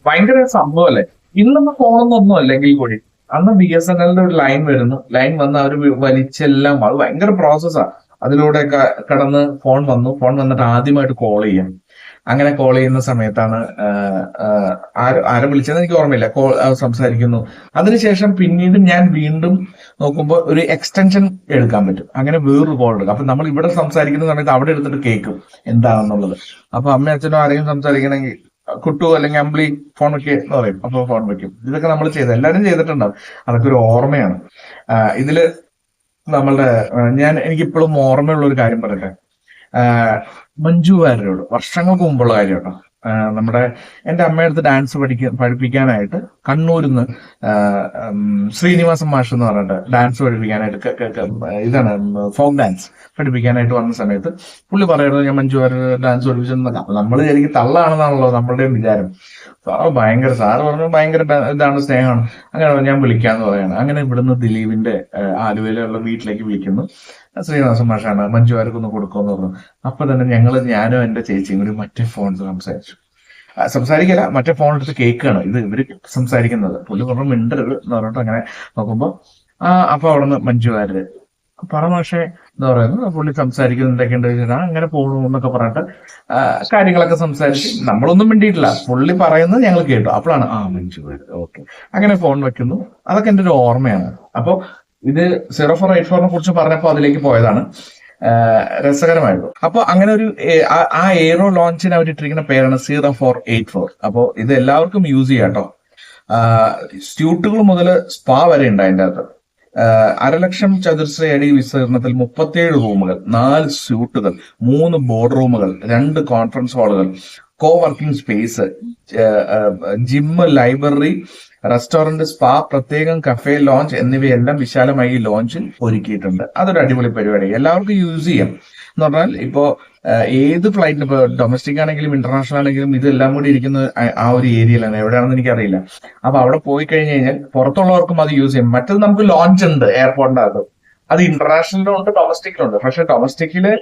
ഭയങ്കര സംഭവമല്ലേ ഇന്നൊന്നും ഫോണൊന്നും അല്ലെങ്കിൽ കൂടി അന്ന് ബി എസ് എൻ എല്ലിന്റെ ഒരു ലൈൻ വരുന്നു. ലൈൻ വന്ന് അവർ വലിച്ചെല്ലാം അത് ഭയങ്കര പ്രോസസ്സാണ് അതിലൂടെ കടന്ന് ഫോൺ വന്നു. ഫോൺ വന്നിട്ട് ആദ്യമായിട്ട് കോൾ ചെയ്യാം. അങ്ങനെ കോൾ ചെയ്യുന്ന സമയത്താണ് ആര് വിളിച്ചതെന്ന് എനിക്ക് ഓർമ്മയില്ല. കോൾ സംസാരിക്കുന്നു. അതിനുശേഷം പിന്നീട് ഞാൻ വീണ്ടും നോക്കുമ്പോൾ ഒരു എക്സ്റ്റൻഷൻ എടുക്കാൻ പറ്റും. അങ്ങനെ വേറൊരു കോൾ എടുക്കും. അപ്പൊ നമ്മൾ ഇവിടെ സംസാരിക്കുന്ന സമയത്ത് അവിടെ എടുത്തിട്ട് കേൾക്കും എന്താണെന്നുള്ളത്. അപ്പൊ അമ്മ അച്ഛനോ ആരെങ്കിലും സംസാരിക്കണമെങ്കിൽ കുട്ടു അല്ലെങ്കിൽ അമ്പിളി ഫോൺ വെക്കുക എന്ന് പറയും. അപ്പൊ ഫോൺ വെക്കും. ഇതൊക്കെ നമ്മൾ ചെയ്ത് എല്ലാവരും ചെയ്തിട്ടുണ്ടാവും. അതൊക്കെ ഒരു ഓർമ്മയാണ്. ഇതിൽ നമ്മളുടെ ഞാൻ എനിക്കിപ്പോഴും ഓർമ്മയുള്ള ഒരു കാര്യം പറയട്ടെ? മഞ്ജു വാര്യരോട് വർഷങ്ങൾക്ക് മുമ്പുള്ള കാര്യം കേട്ടോ നമ്മുടെ എന്റെ അമ്മയടുത്ത് ഡാൻസ് പഠിക്കാൻ പഠിപ്പിക്കാനായിട്ട് കണ്ണൂരിൽ നിന്ന് ശ്രീനിവാസൻ മാഷ് എന്ന് പറഞ്ഞിട്ട് ഡാൻസ് പഠിപ്പിക്കാനായിട്ട് ഇതാണ് ഫോക്ക് ഡാൻസ് പഠിപ്പിക്കാനായിട്ട് വന്ന സമയത്ത് പുള്ളി പറയുന്നത് ഞാൻ മഞ്ജു വാര്യർ ഡാൻസ് പഠിപ്പിച്ചെന്നല്ല. നമ്മൾ ശരിക്കും തള്ളാണെന്നാണല്ലോ നമ്മളുടെയും വിചാരം. സാറ് ഭയങ്കര സാറ് പറഞ്ഞു ഭയങ്കര ഇതാണ് സ്നേഹമാണ്. അങ്ങനെ ഞാൻ വിളിക്കാന്ന് പറയാണ്. അങ്ങനെ ഇവിടുന്ന് ദിലീപിന്റെ ആലുവയിലുള്ള വീട്ടിലേക്ക് വിളിക്കുന്നു. ശ്രീനിവാസൻ മാഷാണ് മഞ്ജു വാര്യർക്ക് ഒന്ന് കൊടുക്കുമെന്ന് പറഞ്ഞു. അപ്പൊ തന്നെ ഞങ്ങൾ ഞാനും എന്റെ ചേച്ചിയും ഒരു മറ്റേ ഫോണിൽ സംസാരിച്ചു. ആ, സംസാരിക്കല മറ്റേ ഫോൺ എടുത്ത് കേൾക്കുകയാണ്. ഇത് ഇവർ സംസാരിക്കുന്നത്. പുള്ളി പറഞ്ഞു മിണ്ടരുത് എന്ന് പറഞ്ഞിട്ട് അങ്ങനെ നോക്കുമ്പോ ആ അപ്പൊ അവിടുന്ന് മഞ്ജു ആര് പറ മാഷെ എന്താ പറയുന്നത് പുള്ളി സംസാരിക്കുന്നത് എന്തൊക്കെയുണ്ട് ചോദിച്ചാൽ, അങ്ങനെ പോകണു എന്നൊക്കെ പറഞ്ഞിട്ട് കാര്യങ്ങളൊക്കെ സംസാരിച്ച്. നമ്മളൊന്നും മിണ്ടിയിട്ടില്ല. പുള്ളി പറയുന്നത് ഞങ്ങൾ കേട്ടു. അപ്പോഴാണ് ആ മഞ്ജു വാര്യർ ഓക്കെ. അങ്ങനെ ഫോൺ വെക്കുന്നു. അതൊക്കെ എന്റെ ഒരു ഓർമ്മയാണ്. അപ്പൊ ഇത് സീറോ ഫോർ എയ്റ്റ് ഫോറിനെ കുറിച്ച് പറഞ്ഞപ്പോൾ അതിലേക്ക് പോയതാണ്. രസകരമായിരുന്നു. അപ്പൊ അങ്ങനെ ഒരു ആ- എയ്റോ ലോഞ്ചിന് അവർ ഇട്ടിരിക്കുന്ന പേരാണ് സീറോ ഫോർ എയ്റ്റ് ഫോർ അപ്പോൾ ഇത് എല്ലാവർക്കും യൂസ് ചെയ്യാം കേട്ടോ സ്യൂട്ടുകൾ മുതൽ സ്പാ വരെ ഉണ്ട് അതിന്റെ അകത്ത്. അരലക്ഷം ചതുരശ്ര അടി വിസ്തീർണത്തിൽ മുപ്പത്തിയേഴ് റൂമുകൾ നാല് സ്യൂട്ടുകൾ മൂന്ന് ബോർഡ് റൂമുകൾ രണ്ട് conference ഹാളുകൾ co working space gym library restaurant spa പ്രത്യേകം കഫേ ലോഞ്ച് എന്നിവയെല്ലാം വിശാലമായി ഈ ലോഞ്ചിൽ ഒരുക്കിയിട്ടുണ്ട്. അതൊരു അടിപൊളി പരിപാടി. എല്ലാവർക്കും യൂസ് ചെയ്യാം. എന്ന് പറഞ്ഞാൽ ഇപ്പോ ഏത് ഫ്ലൈറ്റിന് ഇപ്പോൾ ഡൊമസ്റ്റിക് ആണെങ്കിലും ഇന്റർനാഷണൽ ആണെങ്കിലും ഇതെല്ലാം കൂടി ഇരിക്കുന്ന ആ- ഒരു ഏരിയയിലാണ്. എവിടെയാണെന്ന് എനിക്കറിയില്ല. അപ്പൊ അവിടെ പോയി കഴിഞ്ഞ് കഴിഞ്ഞാൽ പുറത്തുള്ളവർക്കും അത് യൂസ് ചെയ്യാം. മറ്റത് നമുക്ക് ലോഞ്ച് ഉണ്ട് എയർപോർട്ടിന്റെ അകത്ത് അത് ഇന്റർനാഷണലിലും ഉണ്ട് ഡൊമസ്റ്റിക്കിലും ഉണ്ട് പക്ഷെ ഡൊമസ്റ്റിക്കിൽ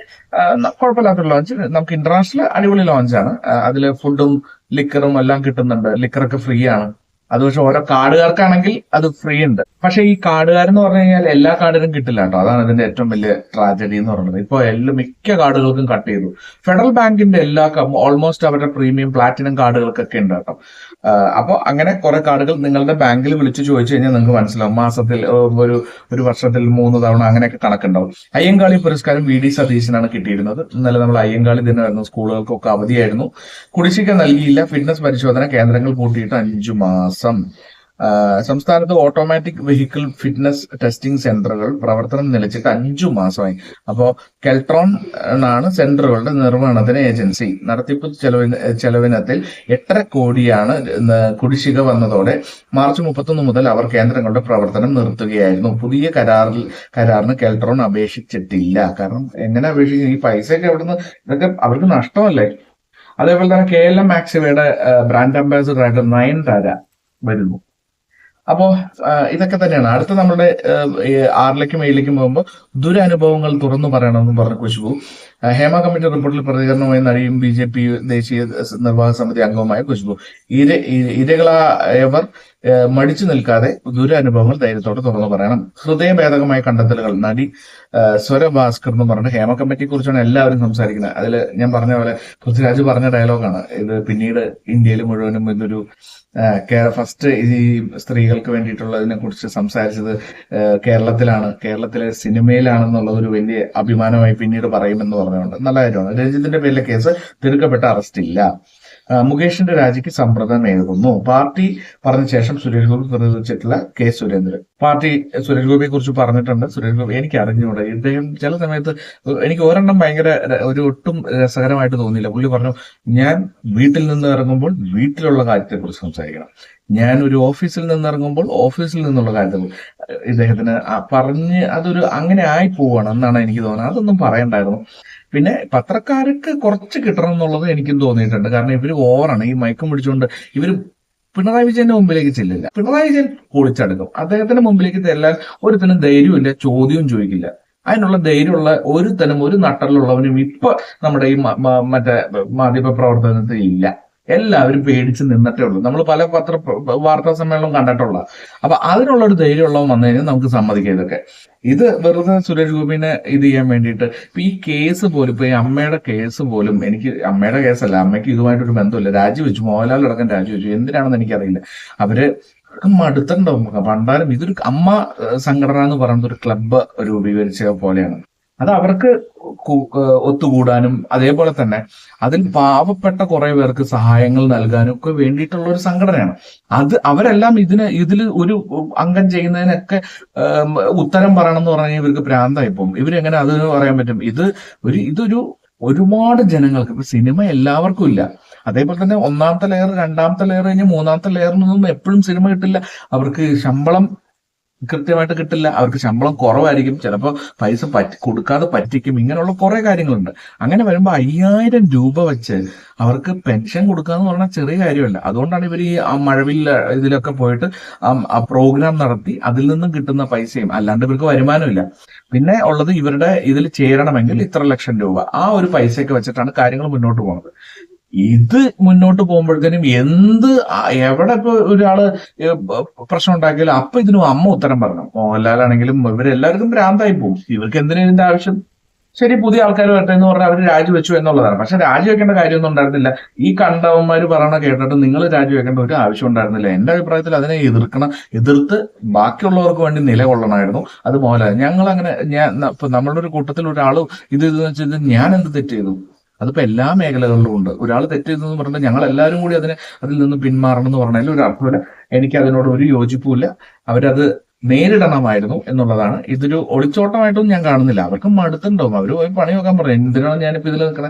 കുഴപ്പമില്ലാത്തൊരു ലോഞ്ച്. നമുക്ക് ഇന്റർനാഷണൽ അടിപൊളി ലോഞ്ചാണ്. അതിൽ ഫുഡും ലിക്കറും എല്ലാം കിട്ടുന്നുണ്ട്. ലിക്കറൊക്കെ ഫ്രീ ആണ്. അത് പക്ഷെ ഓരോ കാർഡുകാർക്കാണെങ്കിൽ അത് ഫ്രീ ഉണ്ട്. പക്ഷെ ഈ കാർഡുകാരെന്ന് പറഞ്ഞു കഴിഞ്ഞാൽ എല്ലാ കാർഡിനും കിട്ടില്ല കേട്ടോ. അതാണ് ഇതിന്റെ ഏറ്റവും വലിയ ട്രാജഡി എന്ന് പറയുന്നത്. ഇപ്പൊ എല്ലാ മിക്ക കാർഡുകൾക്കും കട്ട് ചെയ്തു. ഫെഡറൽ ബാങ്കിന്റെ എല്ലാ ഓൾമോസ്റ്റ് അവരുടെ പ്രീമിയം പ്ലാറ്റിനം കാർഡുകൾക്കൊക്കെ ഉണ്ട് കേട്ടോ. അപ്പൊ അങ്ങനെ കുറെ കാർഡുകൾ നിങ്ങളുടെ ബാങ്കിൽ വിളിച്ചു ചോദിച്ചു കഴിഞ്ഞാൽ നിങ്ങൾക്ക് മനസ്സിലാവും. മാസത്തിൽ ഒരു ഒരു വർഷത്തിൽ മൂന്ന് തവണ അങ്ങനെയൊക്കെ കണക്കുണ്ടാവും. അയ്യങ്കാളി പുരസ്കാരം വി ഡി സതീശനാണ് കിട്ടിയിരുന്നത്. ഇന്നലെ നമ്മൾ അയ്യങ്കാളി ദിനമായിരുന്നു. സ്കൂളുകൾക്കൊക്കെ അവധിയായിരുന്നു. കുടിശ്ശിക നൽകിയില്ല. ഫിറ്റ്നസ് പരിശോധന കേന്ദ്രങ്ങൾ പൂട്ടിയിട്ട് അഞ്ചു മാസം. സംസ്ഥാനത്ത് ഓട്ടോമാറ്റിക് വെഹിക്കിൾ ഫിറ്റ്നസ് ടെസ്റ്റിംഗ് സെന്ററുകൾ പ്രവർത്തനം നിലച്ചിട്ട് അഞ്ചു മാസമായി. അപ്പോൾ കെൽട്രോൺ ആണ് സെന്ററുകളുടെ നിർവഹണത്തിന് ഏജൻസി നടത്തിപ്പ് ചെലവിന് ചെലവിനത്തിൽ എട്ടര കോടിയാണ് കുടിശ്ശിക വന്നതോടെ മാർച്ച് മുപ്പത്തൊന്ന് മുതൽ അവർ കേന്ദ്രങ്ങളുടെ പ്രവർത്തനം നിർത്തുകയായിരുന്നു. പുതിയ കരാറിൽ കരാറിന് കെൽട്രോൺ അപേക്ഷിച്ചിട്ടില്ല. കാരണം എങ്ങനെ അപേക്ഷിക്കും ഈ പൈസയൊക്കെ എവിടുന്ന്? ഇതൊക്കെ അവർക്ക് നഷ്ടമല്ലേ? അതേപോലെ തന്നെ കെ എൽ എം മാക്സിവയുടെ ബ്രാൻഡ് അംബാസിഡർ ആയിട്ട് നയൻതാര വരുന്നു. അപ്പോ ഇതൊക്കെ തന്നെയാണ്. അടുത്ത നമ്മുടെ ആറിലേക്കും ഏഴിലേക്കും പോകുമ്പോൾ ദുരനുഭവങ്ങൾ തുറന്നു പറയണമെന്ന് പറഞ്ഞ ആ, ഹേമ കമ്മിറ്റി റിപ്പോർട്ടിൽ പ്രതികരണമായി നടിയും ബി ജെ പി ദേശീയ നിർവാഹക സമിതി അംഗവുമായ ഖുശ്ബു ഇര ഇരകളായവർ മടിച്ചു നിൽക്കാതെ ദുരനുഭവങ്ങൾ ധൈര്യത്തോടെ തുറന്നു പറയണം. ഹൃദയഭേദകമായ കണ്ടെത്തലുകൾ. നടി സ്വരഭാസ്കർ എന്ന് പറഞ്ഞ ഹേമ കമ്മിറ്റിയെ കുറിച്ചാണ് എല്ലാവരും സംസാരിക്കുന്നത്. അതിൽ ഞാൻ പറഞ്ഞ പോലെ പൃഥ്വിരാജ് പറഞ്ഞ ഡയലോഗാണ്. ഇത് പിന്നീട് ഇന്ത്യയിൽ മുഴുവനും ഇതൊരു ഫസ്റ്റ് ഈ സ്ത്രീകൾക്ക് വേണ്ടിയിട്ടുള്ളതിനെ കുറിച്ച് സംസാരിച്ചത് കേരളത്തിലാണ്. കേരളത്തിലെ സിനിമയിലാണെന്നുള്ളത് ഒരു വലിയ അഭിമാനമായി പിന്നീട് പറയുമെന്ന് പറഞ്ഞുകൊണ്ട് നല്ല കാര്യമാണ് രഞ്ജിത്തിന്റെ പേരിലെ കേസ് തീർക്കപ്പെട്ട അറസ്റ്റ് ഇല്ല. മുകേഷിന്റെ രാജിക്ക് സമ്മർദ്ദമേകുന്നു പാർട്ടി പറഞ്ഞ ശേഷം സുരേഷ് ഗോപി നിർദ്ദേശിച്ചിട്ടുള്ള കെ സുരേന്ദ്രൻ. പാർട്ടി സുരേഷ് ഗോപിയെ കുറിച്ച് പറഞ്ഞിട്ടുണ്ട്. സുരേഷ് ഗോപി എനിക്ക് അറിഞ്ഞുകൂടെ ഇദ്ദേഹം ചില സമയത്ത് എനിക്ക് ഒരെണ്ണം ഭയങ്കര ഒരു ഒട്ടും രസകരമായിട്ട് തോന്നിയില്ല. പുള്ളി പറഞ്ഞു ഞാൻ വീട്ടിൽ നിന്ന് ഇറങ്ങുമ്പോൾ വീട്ടിലുള്ള കാര്യത്തെക്കുറിച്ച് സംസാരിക്കണം. ഞാൻ ഒരു ഓഫീസിൽ നിന്ന് ഇറങ്ങുമ്പോൾ ഓഫീസിൽ നിന്നുള്ള കാര്യത്തിൽ ഇദ്ദേഹത്തിന് പറഞ്ഞ് അതൊരു അങ്ങനെ ആയി പോവാണ് എന്നാണ് എനിക്ക് തോന്നുന്നത്. അതൊന്നും പറയണ്ടായിരുന്നു. പിന്നെ പത്രക്കാർക്ക് കുറച്ച് കിട്ടണം എന്നുള്ളത് എനിക്കും തോന്നിയിട്ടുണ്ട്. കാരണം ഇവർ ഓവറാണ്. ഈ മയക്കം പിടിച്ചുകൊണ്ട് ഇവർ പിണറായി വിജയന്റെ മുമ്പിലേക്ക് ചെല്ലില്ല. പിണറായി വിജയൻ പൊളിച്ചെടുക്കും അദ്ദേഹത്തിന്റെ മുമ്പിലേക്ക് ചെല്ലാൻ ഒരുത്തനും ധൈര്യമില്ല ചോദ്യവും ചോദിക്കില്ല. അതിനുള്ള ധൈര്യമുള്ള ഒരുത്തനും ഒരു നട്ടലുള്ളവനും ഇപ്പൊ നമ്മുടെ ഈ മറ്റേ മാധ്യമ പ്രവർത്തനത്തിൽ ഇല്ല. എല്ലാവരും പേടിച്ച് നിന്നിട്ടേ ഉള്ളൂ. നമ്മൾ പല പത്ര വാർത്താ സമ്മേളനം കണ്ടിട്ടുള്ള. അപ്പൊ അതിനുള്ള ഒരു ധൈര്യമുള്ളവൻ വന്നു കഴിഞ്ഞാൽ നമുക്ക് സമ്മതിക്കാം ഇതൊക്കെ ഇത് വെറുതെ സുരേഷ് ഗോപിനെ ഇത് ചെയ്യാൻ വേണ്ടിയിട്ട് ഇപ്പൊ ഈ കേസ് പോലും ഇപ്പൊ ഈ അമ്മയുടെ കേസ് പോലും എനിക്ക് അമ്മയുടെ കേസല്ല അമ്മയ്ക്ക് ഇതുമായിട്ടൊരു ബന്ധമില്ല. രാജിവെച്ചു മോഹൻലാൽ അടക്കം രാജിവെച്ചു. എന്തിനാണെന്ന് എനിക്കറിയില്ല. അവർ മടുത്തുണ്ടാവും പണ്ടാലും ഇതൊരു അമ്മ സംഘടന എന്ന് പറയുന്നത് ഒരു ക്ലബ്ബ് രൂപീകരിച്ച പോലെയാണ്. അത് അവർക്ക് ഒത്തുകൂടാനും അതേപോലെ തന്നെ അതിൽ പാവപ്പെട്ട കുറെ പേർക്ക് സഹായങ്ങൾ നൽകാനും ഒക്കെ വേണ്ടിയിട്ടുള്ള ഒരു സംഘടനയാണ്. അത് അവരെല്ലാം ഇതിന് ഇതിൽ ഒരു അംഗം ചെയ്യുന്നതിനൊക്കെ ഉത്തരം പറയണം എന്ന് പറഞ്ഞാൽ ഇവർക്ക് ഭ്രാന്തായി പോകും. ഇവരെങ്ങനെ അത് പറയാൻ പറ്റും? ഇത് ഒരു ഇതൊരു ഒരുപാട് ജനങ്ങൾക്ക് ഇപ്പൊ സിനിമ എല്ലാവർക്കും ഇല്ല. അതേപോലെ തന്നെ ഒന്നാമത്തെ ലെയർ രണ്ടാമത്തെ ലെയർ കഴിഞ്ഞ് മൂന്നാമത്തെ ലെയറിനൊന്നും എപ്പോഴും സിനിമ കിട്ടില്ല. അവർക്ക് ശമ്പളം കൃത്യമായിട്ട് കിട്ടില്ല. അവർക്ക് ശമ്പളം കുറവായിരിക്കും. ചിലപ്പോൾ പൈസ പറ്റി കൊടുക്കാതെ പറ്റിക്കും. ഇങ്ങനെയുള്ള കുറെ കാര്യങ്ങളുണ്ട്. അങ്ങനെ വരുമ്പോൾ അയ്യായിരം രൂപ വെച്ച് അവർക്ക് പെൻഷൻ കൊടുക്കുക എന്ന് പറഞ്ഞാൽ ചെറിയ കാര്യമല്ല. അതുകൊണ്ടാണ് ഇവർ ഈ ആ മഴവിൽ ഇതിലൊക്കെ പോയിട്ട് ആ- പ്രോഗ്രാം നടത്തി അതിൽ നിന്നും കിട്ടുന്ന പൈസയും. അല്ലാണ്ട് ഇവർക്ക് വരുമാനമില്ല. പിന്നെ ഉള്ളത് ഇവരുടെ ഇതിൽ ചേരണമെങ്കിൽ ഇത്ര ലക്ഷം രൂപ. ആ ഒരു പൈസയൊക്കെ വെച്ചിട്ടാണ് കാര്യങ്ങൾ മുന്നോട്ട് പോകുന്നത് ഇത് മുന്നോട്ട് പോകുമ്പോഴത്തേനും എന്ത് എവിടെ ഇപ്പൊ ഒരാൾ പ്രശ്നം ഉണ്ടാക്കിയാലും അപ്പൊ ഇതിനും അമ്മ ഉത്തരം പറഞ്ഞു മോഹൻലാലാണെങ്കിലും ഇവരെല്ലാവർക്കും ഭ്രാന്തായി പോകും. ഇവർക്ക് എന്തിനാ ഇതിന്റെ ആവശ്യം? ശരി പുതിയ ആൾക്കാർ വരട്ടെ എന്ന് പറഞ്ഞാൽ അവർ രാജിവെച്ചു എന്നുള്ളതാണ്. പക്ഷെ രാജിവെക്കേണ്ട കാര്യമൊന്നും ഉണ്ടായിരുന്നില്ല. ഈ കണ്ടവന്മാര് പറയണ കേട്ടിട്ട് നിങ്ങൾ രാജിവെക്കേണ്ട ഒരു ആവശ്യം ഉണ്ടായിരുന്നില്ല. എന്റെ അഭിപ്രായത്തിൽ അതിനെ എതിർക്കണം എതിർത്ത് ബാക്കിയുള്ളവർക്ക് വേണ്ടി നിലകൊള്ളണമായിരുന്നു അതുപോലെ ഞങ്ങൾ അങ്ങനെ ഞാൻ ഇപ്പൊ നമ്മളുടെ ഒരു കൂട്ടത്തിൽ ഒരാൾ ഇത് ഇത് വെച്ചാൽ ഞാൻ എന്ത് തെറ്റ് ചെയ്തു? അതിപ്പോ എല്ലാ മേഖലകളിലും ഉണ്ട്. ഒരാൾ തെറ്റ് ചെയ്തെന്ന് പറഞ്ഞാൽ ഞങ്ങൾ എല്ലാവരും കൂടി അതിനെ അതിൽ നിന്ന് പിന്മാറണം എന്ന് പറഞ്ഞാൽ ഒരു അർത്ഥമില്ല എനിക്ക് അതിനോട് ഒരു യോജിപ്പുമില്ല അവരത് നേരിടണമായിരുന്നു എന്നുള്ളതാണ്. ഇതൊരു ഒളിച്ചോട്ടമായിട്ടൊന്നും ഞാൻ കാണുന്നില്ല. അവർക്ക് മടുത്തുണ്ടാവും. അവർ പോയി പണി നോക്കാൻ പറയും എന്തിനാണ് ഞാനിപ്പോ ഇതിൽ നിൽക്കണേ?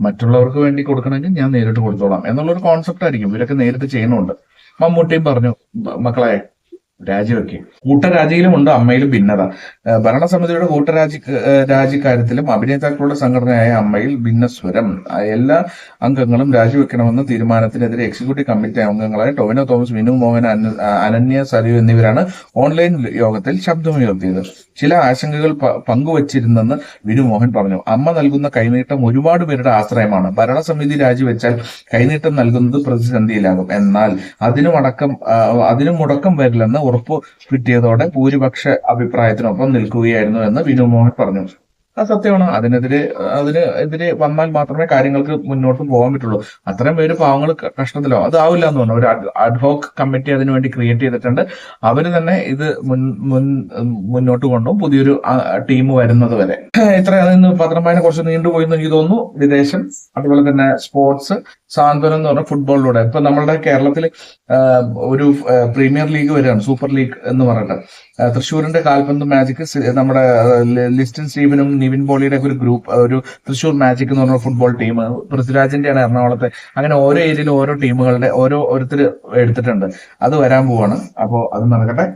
മറ്റുള്ളവർക്ക് വേണ്ടി കൊടുക്കണമെങ്കിൽ ഞാൻ നേരിട്ട് കൊടുത്തോളാം. എന്നുള്ളൊരു കോൺസെപ്റ്റ് ആയിരിക്കും. ഇവരൊക്കെ നേരിട്ട് ചെയ്യുന്നുണ്ട്. മമ്മൂട്ടിയും പറഞ്ഞു "മ- മക്കളെ രാജിവെക്കെ കൂട്ടരാജിയിലും ഉണ്ട് അമ്മയിലും ഭിന്നത. ഭരണസമിതിയുടെ കൂട്ടരാജി രാജിക്കാര്യത്തിലും അഭിനേതാക്കളുടെ സംഘടനയായ അമ്മയിൽ ഭിന്നസ്വരം. സ്വരം എല്ലാ അംഗങ്ങളും രാജിവെക്കണമെന്ന തീരുമാനത്തിനെതിരെ എക്സിക്യൂട്ടീവ് കമ്മിറ്റി അംഗങ്ങളായ ടൊവിനോ തോമസ് വിനു മോഹൻ അനന്യ സരിയു എന്നിവരാണ് ഓൺലൈൻ യോഗത്തിൽ ശബ്ദമുയർത്തിയത് ചില ആശങ്കകൾ പങ്കുവച്ചിരുന്നെന്ന് വിനു മോഹൻ പറഞ്ഞു. അമ്മ നൽകുന്ന കൈനീട്ടം ഒരുപാട് പേരുടെ ആശ്രയമാണ്. ഭരണസമിതി രാജിവെച്ചാൽ കൈനീട്ടം നൽകുന്നത് പ്രതിസന്ധിയിലാകും. എന്നാൽ അതിനുമടക്കം അടക്കം അതിനും മുടക്കം വരില്ലെന്ന് ഉറപ്പ് കിട്ടിയതോടെ ഭൂരിപക്ഷ അഭിപ്രായത്തിനൊപ്പം നിൽക്കുകയായിരുന്നു എന്ന് വിനു മോഹൻ പറഞ്ഞു. അത് സത്യമാണ്. അതിനെതിരെ അതിന് എതിരെ വന്നാൽ മാത്രമേ കാര്യങ്ങൾക്ക് മുന്നോട്ട് പോകാൻ പറ്റുള്ളൂ. അത്രയും പേര് പാവങ്ങൾ കഷ്ടത്തിലോ അത് ആവില്ല എന്ന് പറഞ്ഞു ഒരു അഡ്ഹോക്ക് കമ്മിറ്റി അതിനു വേണ്ടി ക്രിയേറ്റ് ചെയ്തിട്ടുണ്ട്. അവർ തന്നെ ഇത് മുൻ മുൻ മുന്നോട്ട് കൊണ്ടും പുതിയൊരു ടീം വരുന്നത് വരെ. ഇത്ര അതിന് വായന കുറച്ച് നീണ്ടുപോയി എന്ന് എനിക്ക് തോന്നുന്നു. വിദേശം അതുപോലെ തന്നെ സ്പോർട്സ് സാന്ത്വനം എന്ന് പറഞ്ഞ ഫുട്ബോളിലൂടെ ഇപ്പൊ നമ്മളുടെ കേരളത്തിൽ ഒരു പ്രീമിയർ ലീഗ് വരികയാണ് സൂപ്പർ ലീഗ് എന്ന് പറയുന്നത്. തൃശ്ശൂരിന്റെ കാൽപന്ത് മാജിക് നമ്മുടെ ലിസ്റ്റിൻ സ്റ്റീവനും നിവിൻ പോളിയുടെ ഒരു ഗ്രൂപ്പ് ഒരു തൃശ്ശൂർ മാജിക് എന്ന് പറഞ്ഞ ഫുട്ബോൾ ടീം പൃഥ്വിരാജിന്റെയാണ് എറണാകുളത്തെ. അങ്ങനെ ഓരോ ഏരിയയിലും ഓരോ ടീമുകളുടെ ഓരോ ഓരോരുത്തർ എടുത്തിട്ടുണ്ട്. അത് വരാൻ പോവാണ്. അപ്പോ അത് നടക്കട്ടെ.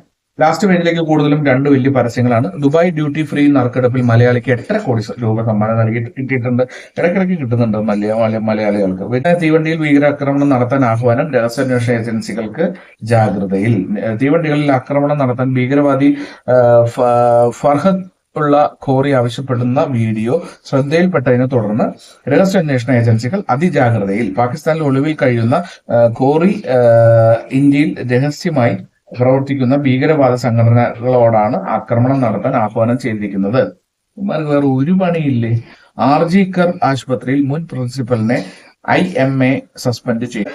ലാസ്റ്റ് പേജിലേക്ക് കൂടുതലും രണ്ട് വലിയ പരസ്യങ്ങളാണ്. ദുബായ് ഡ്യൂട്ടി ഫ്രീ നറുക്കെടുപ്പിൽ മലയാളിക്ക് എട്ടര കോടി രൂപ സമ്മാനം നൽകി കിട്ടിയിട്ടുണ്ട്. ഇടയ്ക്കിടയ്ക്ക് കിട്ടുന്നുണ്ട് മലയാളി മലയാളികൾക്ക്. തീവണ്ടിയിൽ ഭീകരാക്രമണം നടത്താൻ ആഹ്വാനം രഹസ്യാന്വേഷണ ഏജൻസികൾക്ക് ജാഗ്രതയിൽ. തീവണ്ടികളിൽ ആക്രമണം നടത്താൻ ഭീകരവാദി ഫർഹദ് ഉള്ള കോറി ആവശ്യപ്പെടുന്ന വീഡിയോ ശ്രദ്ധയിൽപ്പെട്ടതിനെ തുടർന്ന് രഹസ്യാന്വേഷണ ഏജൻസികൾ അതിജാഗ്രതയിൽ പാകിസ്ഥാനിൽ ഒളിവിൽ കഴിയുന്ന കോറി ഇന്ത്യയിൽ രഹസ്യമായി പ്രവർത്തിക്കുന്ന ഭീകരവാദ സംഘടനകളോടാണ് ആക്രമണം നടത്താൻ ആഹ്വാനം ചെയ്തിരിക്കുന്നത്. വേറെ ഒരു പണിയില്ലേ? ആർ ജി കർ ആശുപത്രിയിൽ മുൻ പ്രിൻസിപ്പലിനെ ഐ എം എ സസ്പെൻഡ് ചെയ്യും.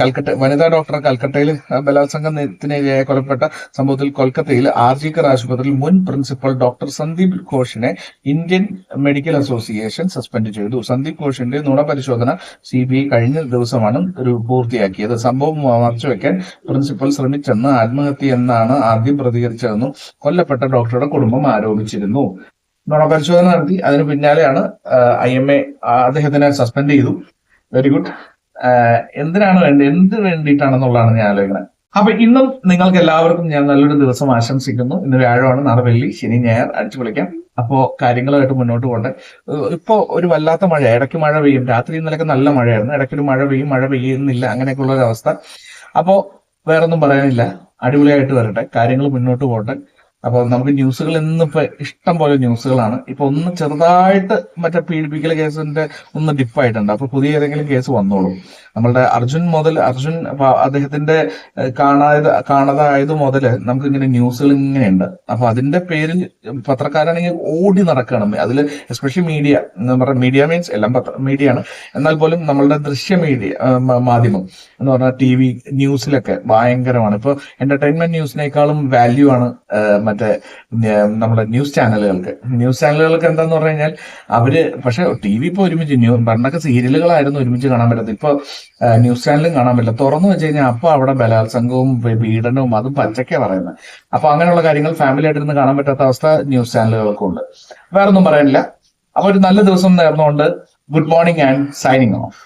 കൽക്കട്ട വനിതാ ഡോക്ടർ കൽക്കട്ടയിൽ ബലാത്സംഗത്തിനെതിരെ കൊലപ്പെട്ട സംഭവത്തിൽ കൊൽക്കത്തയിൽ ആർ ജി കർ ആശുപത്രിയിൽ മുൻ പ്രിൻസിപ്പൽ ഡോക്ടർ സന്ദീപ് ഘോഷിനെ ഇന്ത്യൻ മെഡിക്കൽ അസോസിയേഷൻ സസ്പെൻഡ് ചെയ്തു. സന്ദീപ് ഘോഷിന്റെ നുണ പരിശോധന സി ബി ഐ കഴിഞ്ഞ ദിവസമാണ് പൂർത്തിയാക്കിയത്. സംഭവം മറച്ചുവെക്കാൻ പ്രിൻസിപ്പൽ ശ്രമിച്ചെന്ന് ആത്മഹത്യ എന്നാണ് ആദ്യം പ്രതികരിച്ചതെന്നും കൊല്ലപ്പെട്ട ഡോക്ടറുടെ കുടുംബം ആരോപിച്ചിരുന്നു. നുണ പരിശോധന നടത്തി. അതിന് പിന്നാലെയാണ് ഐ എം എ അദ്ദേഹത്തിനെ സസ്പെൻഡ് ചെയ്തു. വെരി ഗുഡ് എന്തിനാണ് വേണ്ടത് എന്ത് വേണ്ടിയിട്ടാണെന്നുള്ളതാണ് ഞാൻ ആലോചിക്കുന്നത് അപ്പൊ ഇന്നും നിങ്ങൾക്ക് എല്ലാവർക്കും ഞാൻ നല്ലൊരു ദിവസം ആശംസിക്കുന്നു. ഇന്ന് വ്യാഴമാണ് നാളെ വെള്ളി ശനി ഞായർ അടിച്ചു വിളിക്കാം അപ്പോ കാര്യങ്ങളുമായിട്ട് മുന്നോട്ട് പോകട്ടെ ഇപ്പോ ഒരു വല്ലാത്ത മഴ ഇടയ്ക്ക് മഴ പെയ്യും. രാത്രി ഇന്നലൊക്കെ നല്ല മഴയായിരുന്നു. ഇടയ്ക്ക് ഒരു മഴ പെയ്യും മഴ പെയ്യുന്നില്ല. അങ്ങനെയൊക്കെയുള്ള ഒരു അവസ്ഥ. അപ്പോ വേറൊന്നും പറയാനില്ല. അടിപൊളിയായിട്ട് വരട്ടെ. കാര്യങ്ങൾ മുന്നോട്ട് പോകട്ടെ. അപ്പോൾ നമുക്ക് ന്യൂസുകൾ ഇന്നിപ്പോ ഇഷ്ടം പോലെ ന്യൂസുകളാണ്. ഇപ്പൊ ഒന്ന് ചെറുതായിട്ട് മറ്റേ പീഡിപ്പിക്കൽ കേസിന്റെ ഒന്ന് ഡിപ്പായിട്ടുണ്ട്. അപ്പൊ പുതിയ ഏതെങ്കിലും കേസ് വന്നോളൂ. നമ്മളുടെ അർജുൻ മുതൽ അർജുൻ അദ്ദേഹത്തിന്റെ കാണാതെ കാണാതായത് മുതൽ നമുക്ക് ഇങ്ങനെ ന്യൂസുകൾ ഇങ്ങനെയുണ്ട്. അപ്പൊ അതിന്റെ പേരിൽ പത്രക്കാരാണെങ്കിൽ ഓടി നടക്കണം. അതിൽ എസ്പെഷ്യലി മീഡിയ എന്ന് പറഞ്ഞ മീഡിയ മീൻസ് എല്ലാം പത്ര മീഡിയ ആണ്. എന്നാൽ പോലും നമ്മളുടെ ദൃശ്യ മീഡിയ മാധ്യമം എന്ന് പറഞ്ഞാൽ ടി വി ന്യൂസിലൊക്കെ ഭയങ്കരമാണ്. ഇപ്പൊ എന്റർടൈൻമെന്റ് ന്യൂസിനേക്കാളും വാല്യൂ ആണ് മറ്റേ നമ്മുടെ ന്യൂസ് ചാനലുകൾക്ക്. ന്യൂസ് ചാനലുകൾക്ക് എന്താന്ന് പറഞ്ഞു കഴിഞ്ഞാൽ അവർ പക്ഷെ ടി വി ഇപ്പോൾ ഒരുമിച്ച് ന്യൂ പണ്ടൊക്കെ സീരിയലുകളായിരുന്നു ഒരുമിച്ച് കാണാൻ പറ്റുന്നത് ഇപ്പൊ ന്യൂസ് ചാനലും കാണാൻ പറ്റില്ല. തുറന്നു വെച്ച് കഴിഞ്ഞാൽ അപ്പൊ അവിടെ ബലാത്സംഗവും പീഡനവും അതും പച്ചക്കാ പറയുന്നത് അപ്പൊ അങ്ങനെയുള്ള കാര്യങ്ങൾ ഫാമിലി ആയിട്ടിരുന്ന് കാണാൻ പറ്റാത്ത അവസ്ഥ ന്യൂസ് ചാനലുകൾക്കും ഉണ്ട്. വേറൊന്നും പറയാനില്ല. അപ്പോൾ ഒരു നല്ല ദിവസം നേർന്നുകൊണ്ട് good morning and signing off.